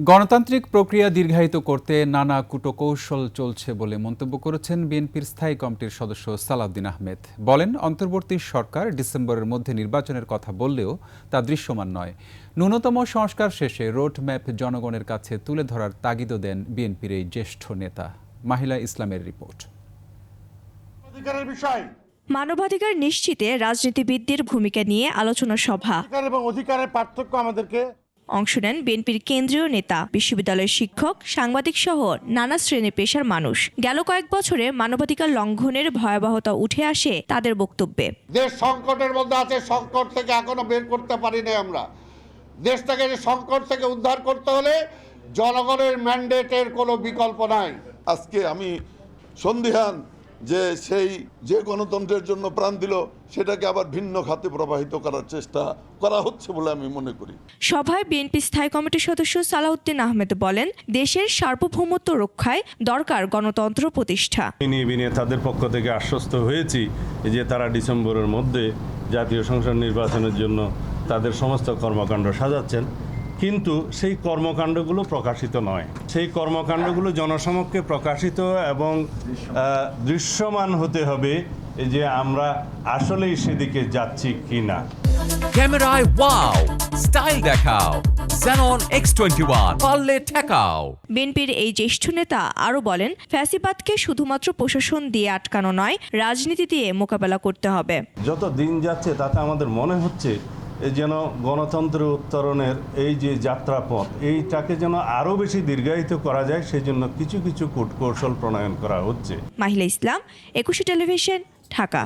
গণতান্ত্রিক প্রক্রিয়া দীর্ঘায়িত করতে নানা কুটকৌশল চলছে বলে মন্তব্য করেছেন বিএনপির স্থায়ী কমিটির সদস্য সালাউদ্দিন আহমেদ। বলেন অন্তর্বর্তী সরকার ডিসেম্বরের মধ্যে নির্বাচনের কথা বললেও তা দৃশ্যমান নয়। ন্যূনতম সংস্কার শেষে রোড ম্যাপ জনগণের কাছে তুলে ধরার তাগিদও দেন বিএনপির এই জ্যেষ্ঠ নেতা। মাহিলা ইসলামের রিপোর্ট। বিষয়। মানবাধিকার নিশ্চিতে রাজনীতিবিদদের ভূমিকা নিয়ে আলোচনা সভা। এবং অধিকারের পার্থক্য আমাদেরকে অংশ নেন বিএনপির কেন্দ্রীয় নেতা বিশ্ববিদ্যালয়ের শিক্ষক সাংবাদিক সহ নানা শ্রেণি পেশার মানুষ। গেল কয়েক বছরে মানবাধিকার লঙ্ঘনের ভয়াবহতা উঠে আসে তাদের বক্তব্যে। দেশ সংকটের মধ্যে আছে সংকট থেকে এখনও বের করতে পারি নাই আমরা। দেশটাকে যে সংকট থেকে উদ্ধার করতে হলে জনগণের ম্যান্ডেটের কোনো বিকল্প নাই। আজকে আমি সন্দিহান যে সেই যে গণতন্ত্রের জন্য প্রাণ দিল সেটাকে আবার ভিন্ন খাতে প্রবাহিত করার চেষ্টা করা হচ্ছে বলে আমি মনে করি। সভায় বিএনপি স্থায়ী কমিটির সদস্য সালাউদ্দিন আহমেদ বলেন দেশের সার্বভৌমত্ব রক্ষায় দরকার গণতন্ত্র প্রতিষ্ঠা। তাদের পক্ষ থেকে আশ্বস্ত হয়েছি যে তারা ডিসেম্বরের মধ্যে জাতীয় সংসদ নির্বাচনের জন্য তাদের সমস্ত কর্মকাণ্ড সাজাচ্ছেন। কিন্তু সেই কর্মকাণ্ডগুলো প্রকাশিত নয়। সেই কর্মকাণ্ডগুলো জনসমক্ষে প্রকাশিত এবং আহ, দৃশ্যমান হতে হবে যে আমরা আসলেই সেদিকে যাচ্ছি কি না ক্যামেরায় ওয়াও স্টাইল দেখাও Xenon X21 পারলে ঠেকাও। বিএনপির এই জ্যেষ্ঠ নেতা আরও বলেন ফ্যাসিবাদকে শুধুমাত্র প্রশাসন দিয়ে আটকানো নয় রাজনীতি দিয়ে মোকাবেলা করতে হবে। যত দিন যাচ্ছে তাতে আমাদের মনে হচ্ছে যেন গণতন্ত্র উত্তরণের এই যে যাত্রাপথ, এইটাকে যেন আরও বেশি দীর্ঘায়িত করা যায় সেই জন্য কিছু কিছু কূটকৌশল প্রণয়ন করা হচ্ছে। মাহিলা ইসলাম, একুশে টেলিভিশন, ঢাকা।